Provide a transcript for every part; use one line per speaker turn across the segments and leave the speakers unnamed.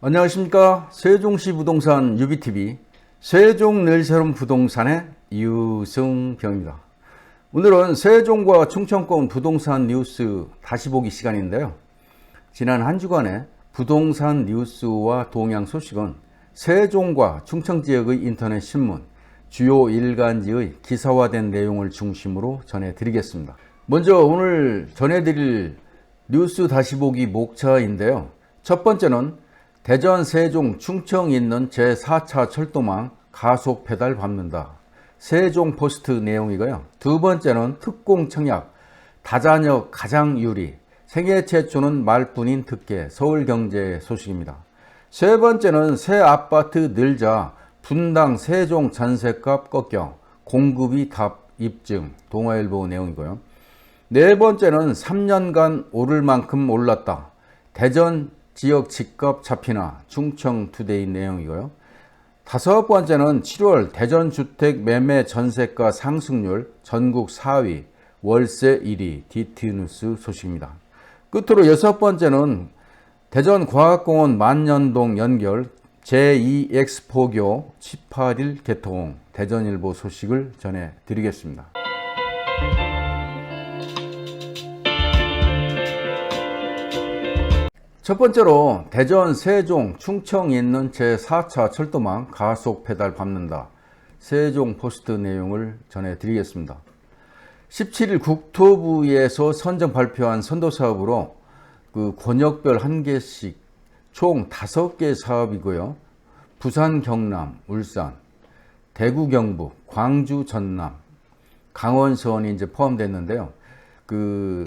안녕하십니까. 세종시 부동산 유비TV 세종 늘 새로운 부동산의 유승병입니다. 오늘은 세종과 충청권 부동산 뉴스 다시 보기 시간인데요. 지난 한 주간의 부동산 뉴스와 동향 소식은 세종과 충청 지역의 인터넷 신문, 주요 일간지의 기사화된 내용을 중심으로 전해드리겠습니다. 먼저 오늘 전해드릴 뉴스 다시 보기 목차인데요. 첫 번째는 대전, 세종, 충청 있는 제4차 철도망 가속 페달 밟는다. 세종 포스트 내용이고요. 두 번째는 특공 청약, 다자녀 가장 유리, 생애 최초는 말뿐인 특혜, 서울경제 소식입니다. 세 번째는 새 아파트 늘자, 분당 세종 전세값 꺾여, 공급이 답 입증, 동아일보 내용이고요. 네 번째는 3년간 오를 만큼 올랐다. 대전 지역 집값 잡히나 충청 투데이 내용이고요. 다섯 번째는 7월 대전 주택 매매 전세가 상승률 전국 4위, 월세 1위 디트뉴스 소식입니다. 끝으로 여섯 번째는 대전 과학공원 만년동 연결 제2 엑스포교 18일 개통 대전일보 소식을 전해 드리겠습니다. 첫 번째로 대전, 세종, 충청 있는 제4차 철도망 가속 페달 밟는다. 세종 포스트 내용을 전해드리겠습니다. 17일 국토부에서 선정 발표한 선도 사업으로 그 권역별 한 개씩 총 5개 사업이고요. 부산, 경남, 울산, 대구, 경북, 광주, 전남, 강원, 서원이 이제 포함됐는데요. 그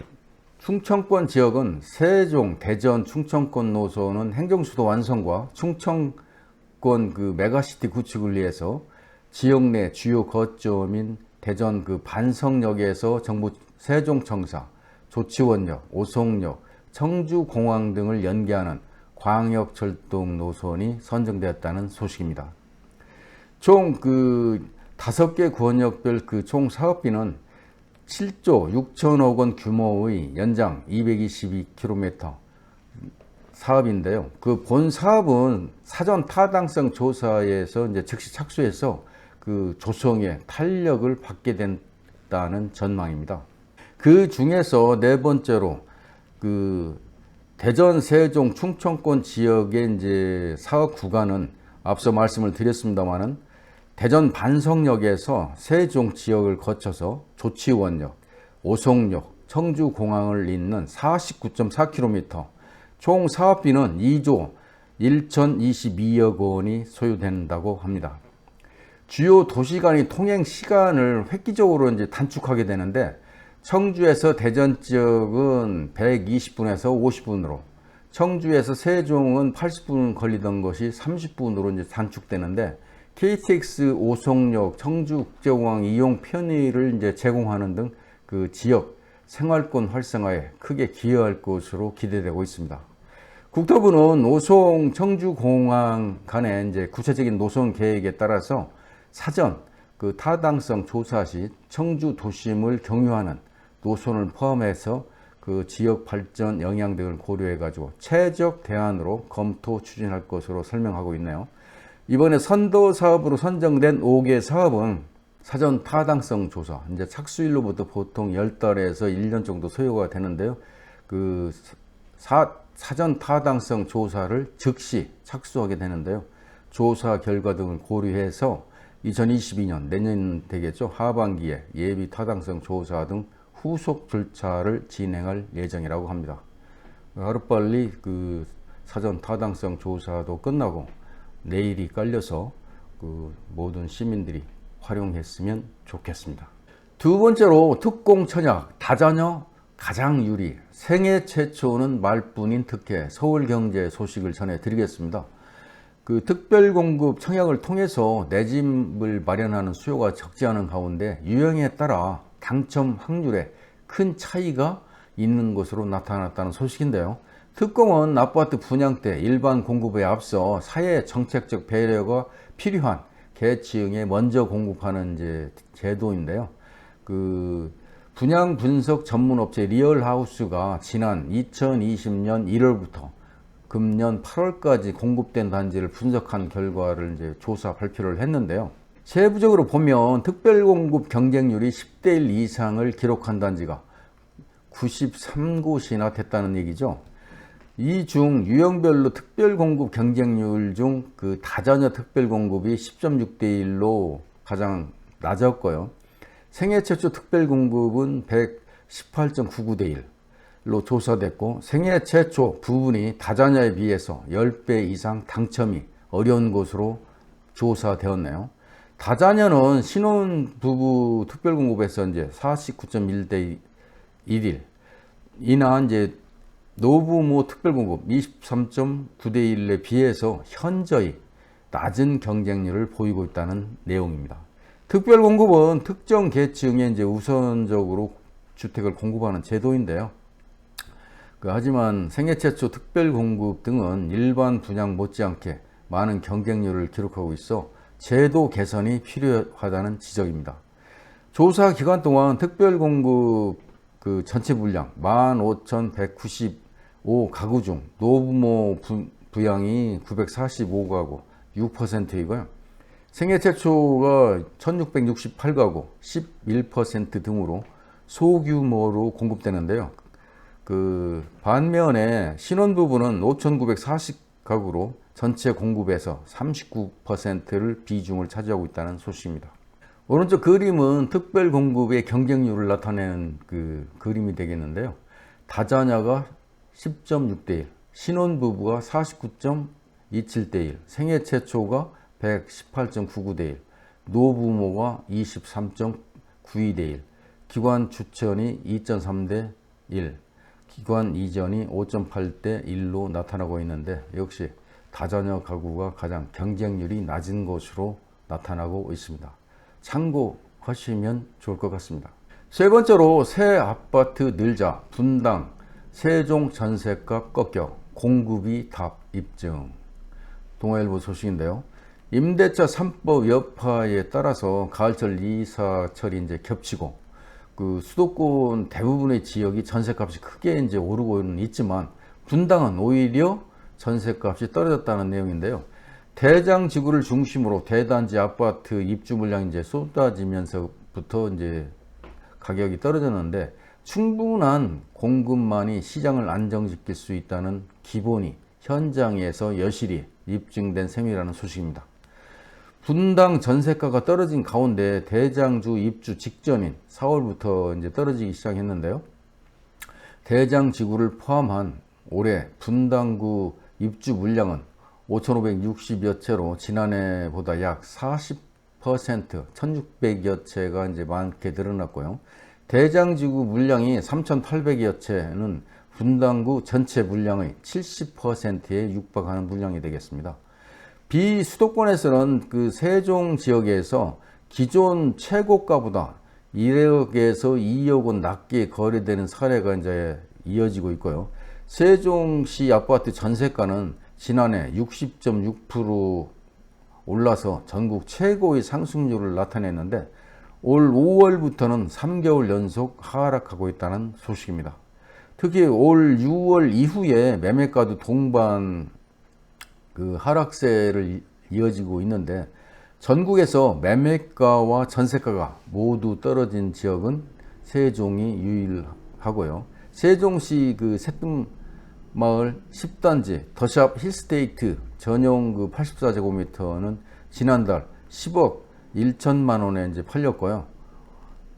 충청권 지역은 세종, 대전, 충청권 노선은 행정수도 완성과 충청권 그 메가시티 구축을 위해서 지역 내 주요 거점인 대전 그 반성역에서 정부 세종청사, 조치원역, 오송역, 청주공항 등을 연계하는 광역철도 노선이 선정되었다는 소식입니다. 총 그 다섯 개 권역별 그 총 사업비는 7조 6천억 원 규모의 연장 222km 사업인데요. 그 본 사업은 사전 타당성 조사에서 이제 즉시 착수해서 그 조성에 탄력을 받게 된다는 전망입니다. 그 중에서 네 번째로 그 대전, 세종, 충청권 지역의 이제 사업 구간은 앞서 말씀을 드렸습니다만은 대전 반성역에서 세종 지역을 거쳐서 조치원역, 오송역, 청주공항을 잇는 49.4km, 총 사업비는 2조 1,022억 원이 소요된다고 합니다. 주요 도시 간의 통행 시간을 획기적으로 이제 단축하게 되는데 청주에서 대전 지역은 120분에서 50분으로 청주에서 세종은 80분 걸리던 것이 30분으로 이제 단축되는데 KTX 오송역 청주국제공항 이용 편의를 이제 제공하는 등 그 지역 생활권 활성화에 크게 기여할 것으로 기대되고 있습니다. 국토부는 오송 청주공항 간의 이제 구체적인 노선 계획에 따라서 사전 그 타당성 조사 시 청주 도심을 경유하는 노선을 포함해서 그 지역 발전 영향 등을 고려해 가지고 최적 대안으로 검토 추진할 것으로 설명하고 있네요. 이번에 선도 사업으로 선정된 5개 사업은 사전 타당성 조사, 이제 착수일로부터 보통 10달에서 1년 정도 소요가 되는데요. 그 사, 사전 타당성 조사를 즉시 착수하게 되는데요. 조사 결과 등을 고려해서 2022년 내년 되겠죠. 하반기에 예비 타당성 조사 등 후속 절차를 진행할 예정이라고 합니다. 하루빨리 그 사전 타당성 조사도 끝나고 내일이 깔려서 그 모든 시민들이 활용했으면 좋겠습니다. 두 번째로 특공 천약 다자녀 가장 유리 생애 최초는 말뿐인 특혜 서울 경제 소식을 전해드리겠습니다. 그 특별 공급 청약을 통해서 내 집을 마련하는 수요가 적지 않은 가운데 유형에 따라 당첨 확률에 큰 차이가 있는 것으로 나타났다는 소식인데요. 특공은 아파트 분양 때 일반 공급에 앞서 사회 정책적 배려가 필요한 계층에 먼저 공급하는 이제 제도인데요. 그 분양 분석 전문 업체 리얼하우스가 지난 2020년 1월부터 금년 8월까지 공급된 단지를 분석한 결과를 이제 조사 발표를 했는데요. 세부적으로 보면 특별 공급 경쟁률이 10대 1 이상을 기록한 단지가 93곳이나 됐다는 얘기죠. 이 중 유형별로 특별 공급 경쟁률 중 그 다자녀 특별 공급이 10.6대 1로 가장 낮았고요. 생애 최초 특별 공급은 118.99대 1로 조사됐고 생애 최초 부분이 다자녀에 비해서 10배 이상 당첨이 어려운 것으로 조사되었네요. 다자녀는 신혼 부부 특별 공급에서 이제 49.1대 1일 이나 이제 노부모 특별공급 23.9대 1에 비해서 현저히 낮은 경쟁률을 보이고 있다는 내용입니다. 특별공급은 특정 계층에 이제 우선적으로 주택을 공급하는 제도인데요. 그 하지만 생애 최초 특별 공급 등은 일반 분양 못지않게 많은 경쟁률을 기록하고 있어 제도 개선이 필요하다는 지적입니다. 조사 기간 동안 특별 공급 그 전체 물량 15,195 가구 중 노부모 부, 부양이 945가구 6%이고요. 생애 최초가 1,668가구 11% 등으로 소규모로 공급되는데요. 그 반면에 신혼부부는 5,940가구로 전체 공급에서 39%를 비중을 차지하고 있다는 소식입니다. 오른쪽 그림은 특별 공급의 경쟁률을 나타내는 그 그림이 되겠는데요. 다자녀가 10.6 대 1, 신혼부부가 49.27 대 1, 생애 최초가 118.99 대 1, 노부모가 23.92 대 1, 기관 추천이 2.3 대 1, 기관 이전이 5.8 대 1로 나타나고 있는데 역시 다자녀 가구가 가장 경쟁률이 낮은 것으로 나타나고 있습니다. 참고하시면 좋을 것 같습니다. 세 번째로 새 아파트 늘자 분당 세종 전세값 꺾여 공급이 답 입증 동아일보 소식인데요. 임대차 3법 여파에 따라서 가을철 이사철이 이제 겹치고 그 수도권 대부분의 지역이 전세값이 크게 이제 오르고는 있지만 분당은 오히려 전세값이 떨어졌다는 내용인데요. 대장 지구를 중심으로 대단지 아파트 입주 물량이 이제 쏟아지면서부터 이제 가격이 떨어졌는데 충분한 공급만이 시장을 안정시킬 수 있다는 기본이 현장에서 여실히 입증된 셈이라는 소식입니다. 분당 전세가가 떨어진 가운데 대장주 입주 직전인 4월부터 이제 떨어지기 시작했는데요. 대장 지구를 포함한 올해 분당구 입주 물량은 5,560여 채로 지난해보다 약 40% 1,600여 채가 이제 많게 늘어났고요. 대장지구 물량이 3,800여 채는 분당구 전체 물량의 70%에 육박하는 물량이 되겠습니다. 비수도권에서는 그 세종 지역에서 기존 최고가보다 1억에서 2억 원 낮게 거래되는 사례가 이제 이어지고 있고요. 세종시 아파트 전세가는 지난해 60.6% 올라서 전국 최고의 상승률을 나타냈는데 올 5월부터는 3개월 연속 하락하고 있다는 소식입니다. 특히 올 6월 이후에 매매가도 동반 그 하락세를 이어지고 있는데 전국에서 매매가와 전세가가 모두 떨어진 지역은 세종이 유일하고요. 세종시 그 새뜸 마을 10단지 더샵 힐스테이트 전용 그 84제곱미터는 지난달 10억 1천만 원에 이제 팔렸고요.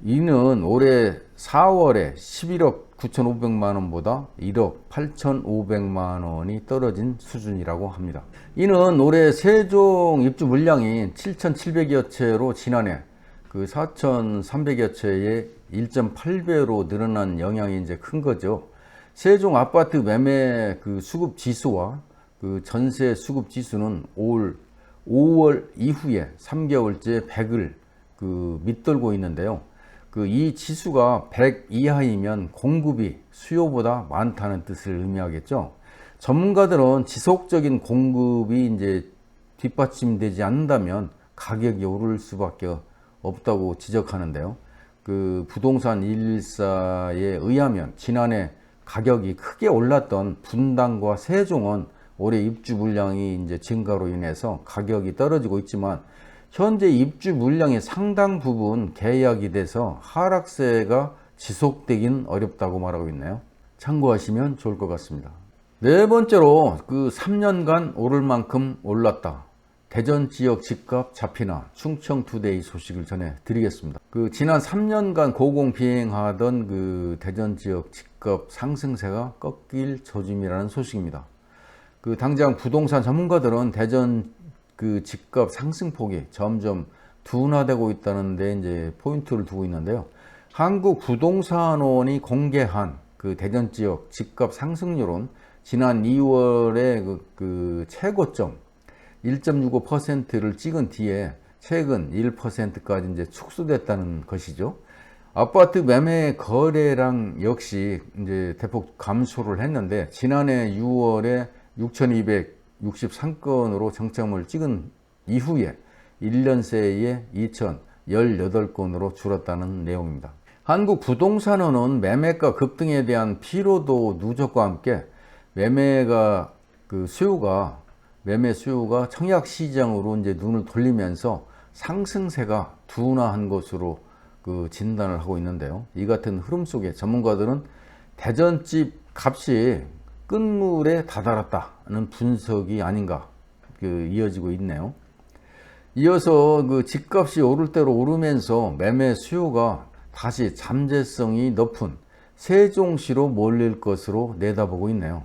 이는 올해 4월에 11억 9,500만 원보다 1억 8,500만 원이 떨어진 수준이라고 합니다. 이는 올해 세종 입주 물량이 7,700여 채로 지난해 그 4,300여 채의 1.8배로 늘어난 영향이 이제 큰 거죠. 세종 아파트 매매 그 수급 지수와 그 전세 수급 지수는 올 5월 이후에 3개월째 100을 그 밑돌고 있는데요. 그 이 지수가 100 이하이면 공급이 수요보다 많다는 뜻을 의미하겠죠. 전문가들은 지속적인 공급이 이제 뒷받침되지 않는다면 가격이 오를 수밖에 없다고 지적하는데요. 그 부동산 114에 의하면 지난해 가격이 크게 올랐던 분당과 세종은 올해 입주 물량이 이제 증가로 인해서 가격이 떨어지고 있지만 현재 입주 물량의 상당 부분 계약이 돼서 하락세가 지속되긴 어렵다고 말하고 있네요. 참고하시면 좋을 것 같습니다. 네 번째로 그 3년간 오를 만큼 올랐다. 대전 지역 집값 잡히나 충청 투데이 소식을 전해 드리겠습니다. 그 지난 3년간 고공 비행하던 그 대전 지역 집값 상승세가 꺾일 조짐이라는 소식입니다. 그 당장 부동산 전문가들은 대전 그 집값 상승폭이 점점 둔화되고 있다는데 이제 포인트를 두고 있는데요. 한국 부동산원이 공개한 그 대전 지역 집값 상승률은 지난 2월에 그, 그 최고점 1.65%를 찍은 뒤에 최근 1%까지 이제 축소됐다는 것이죠. 아파트 매매 거래량 역시 이제 대폭 감소를 했는데 지난해 6월에 6,263건으로 정점을 찍은 이후에 1년 새에 2,018건으로 줄었다는 내용입니다. 한국 부동산원은 매매가 급등에 대한 피로도 누적과 함께 매매가 그 수요가 매매 수요가 청약 시장으로 이제 눈을 돌리면서 상승세가 둔화한 것으로 그 진단을 하고 있는데요. 이 같은 흐름 속에 전문가들은 대전집 값이 끝물에 다다랐다는 분석이 아닌가 그 이어지고 있네요. 이어서 그 집값이 오를 대로 오르면서 매매 수요가 다시 잠재성이 높은 세종시로 몰릴 것으로 내다보고 있네요.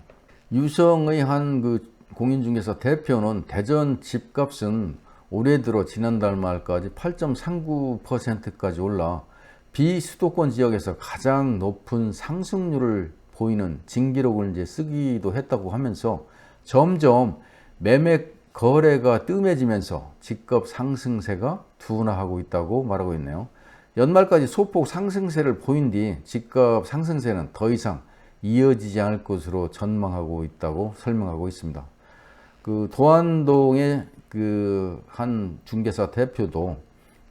유성의 한 그 공인중개사 대표는 대전 집값은 올해 들어 지난달 말까지 8.39%까지 올라 비수도권 지역에서 가장 높은 상승률을 보이는 진기록을 이제 쓰기도 했다고 하면서 점점 매매 거래가 뜸해지면서 집값 상승세가 둔화하고 있다고 말하고 있네요. 연말까지 소폭 상승세를 보인 뒤 집값 상승세는 더 이상 이어지지 않을 것으로 전망하고 있다고 설명하고 있습니다. 그 도안동의 그 한 중개사 대표도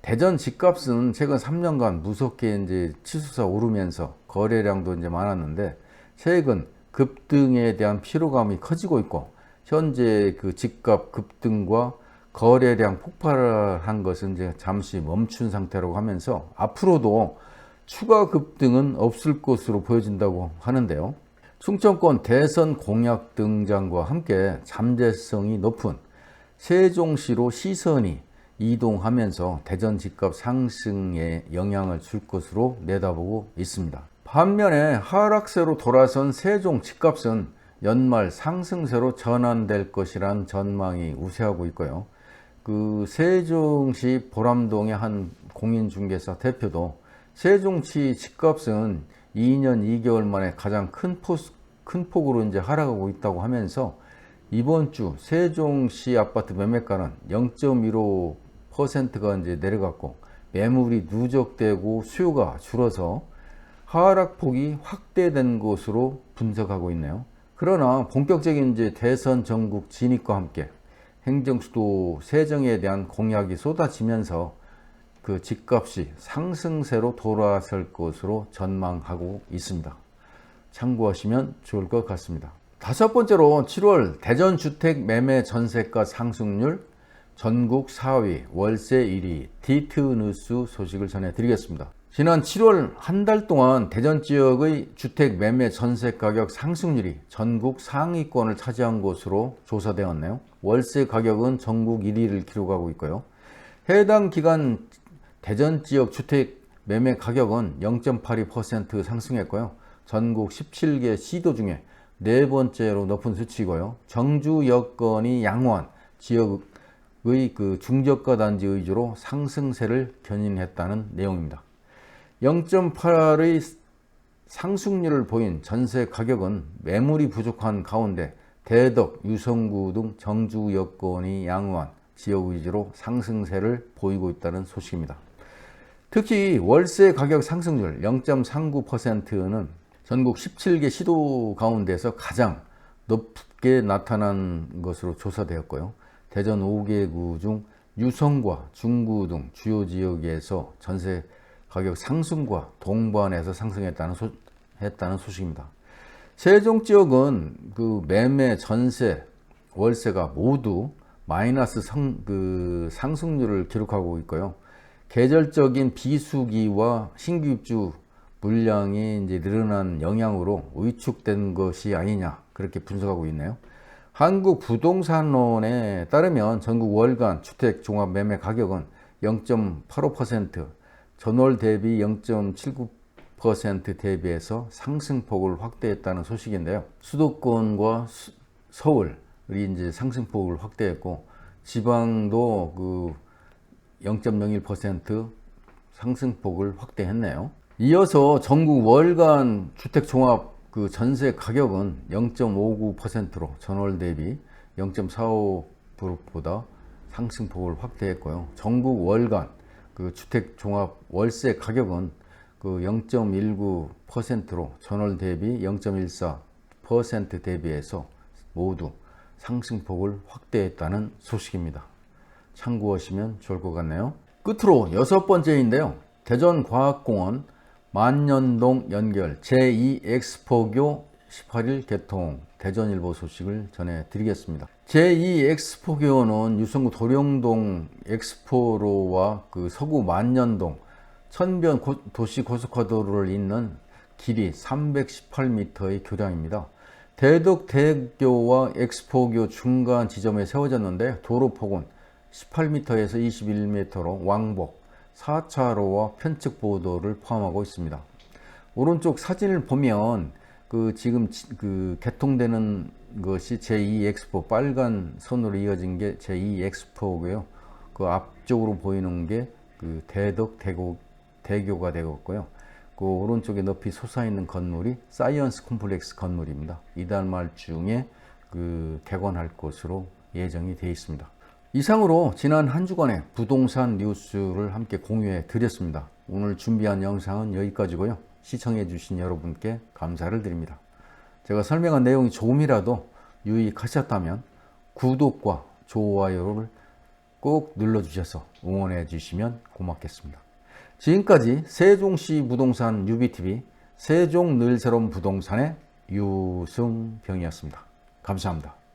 대전 집값은 최근 3년간 무섭게 이제 치솟아 오르면서 거래량도 이제 많았는데 최근 급등에 대한 피로감이 커지고 있고 현재 그 집값 급등과 거래량 폭발한 것은 이제 잠시 멈춘 상태라고 하면서 앞으로도 추가 급등은 없을 것으로 보여진다고 하는데요. 충청권 대선 공약 등장과 함께 잠재성이 높은 세종시로 시선이 이동하면서 대전 집값 상승에 영향을 줄 것으로 내다보고 있습니다. 반면에 하락세로 돌아선 세종 집값은 연말 상승세로 전환될 것이란 전망이 우세하고 있고요. 그 세종시 보람동의 한 공인중개사 대표도 세종시 집값은 2년 2개월 만에 가장 큰, 포, 큰 폭으로 이제 하락하고 있다고 하면서 이번 주 세종시 아파트 매매가는 0.15%가 이제 내려갔고 매물이 누적되고 수요가 줄어서 하락폭이 확대된 것으로 분석하고 있네요. 그러나 본격적인 이제 대선 전국 진입과 함께 행정수도 세정에 대한 공약이 쏟아지면서 그 집값이 상승세로 돌아설 것으로 전망하고 있습니다. 참고하시면 좋을 것 같습니다. 다섯 번째로 7월 대전 주택 매매 전세가 상승률 전국 4위, 월세 1위, 디트 뉴스 소식을 전해드리겠습니다. 지난 7월 한 달 동안 대전 지역의 주택 매매 전세 가격 상승률이 전국 상위권을 차지한 것으로 조사되었네요. 월세 가격은 전국 1위를 기록하고 있고요. 해당 기간 대전 지역 주택 매매 가격은 0.82% 상승했고요. 전국 17개 시도 중에 네 번째로 높은 수치고요. 정주 여건이 양호한 지역의 그 중저가 단지 위주로 상승세를 견인했다는 내용입니다. 0.8의 상승률을 보인 전세 가격은 매물이 부족한 가운데 대덕, 유성구 등 정주 여건이 양호한 지역 위주로 상승세를 보이고 있다는 소식입니다. 특히 월세 가격 상승률 0.39%는 전국 17개 시도 가운데서 가장 높게 나타난 것으로 조사되었고요. 대전 5개 구 중 유성과 중구 등 주요 지역에서 전세 가격 상승과 동반해서 상승했다는 소, 했다는 소식입니다. 세종 지역은 그 매매 전세 월세가 모두 마이너스 상, 그 상승률을 기록하고 있고요. 계절적인 비수기와 신규 입주 물량이 이제 늘어난 영향으로 위축된 것이 아니냐 그렇게 분석하고 있네요. 한국 부동산론에 따르면 전국 월간 주택 종합 매매 가격은 0.85% 전월 대비 0.79% 대비해서 상승폭을 확대했다는 소식인데요. 수도권과 수- 서울이 이제 상승폭을 확대했고 지방도 그 0.01% 상승폭을 확대했네요. 이어서 전국 월간 주택 종합 그 전세 가격은 0.59%로 전월 대비 0.45%보다 상승폭을 확대했고요. 전국 월간 그 주택 종합 월세 가격은 그 0.19%로 전월 대비 0.14% 대비해서 모두 상승폭을 확대했다는 소식입니다. 참고하시면 좋을 것 같네요. 끝으로 여섯 번째인데요. 대전과학공원 만년동 연결 제2 엑스포교 18일 개통 대전일보 소식을 전해드리겠습니다. 제2 엑스포교는 유성구 도령동 엑스포로와 그 서구 만년동 천변 고- 도시 고속화도로를 잇는 길이 318m의 교량입니다. 대덕대교와 엑스포교 중간 지점에 세워졌는데 도로 폭은 18m에서 21m로 왕복 4차로와 편측 보도를 포함하고 있습니다. 오른쪽 사진을 보면 그 지금 지- 그 개통되는 것이 제2 엑스포 빨간 선으로 이어진 게 제2 엑스포고요. 그 앞쪽으로 보이는 게 그 대덕 대고 대교가 되었고요. 그 오른쪽에 높이 솟아있는 건물이 사이언스 콤플렉스 건물입니다. 이달 말 중에 그 개관할 것으로 예정이 되어 있습니다. 이상으로 지난 한 주간의 부동산 뉴스를 함께 공유해 드렸습니다. 오늘 준비한 영상은 여기까지고요. 시청해 주신 여러분께 감사를 드립니다. 제가 설명한 내용이 조금이라도 유익하셨다면 구독과 좋아요를 꼭 눌러주셔서 응원해 주시면 고맙겠습니다. 지금까지 세종시 부동산 유비TV 세종 늘 새로운 부동산의 유승병이었습니다. 감사합니다.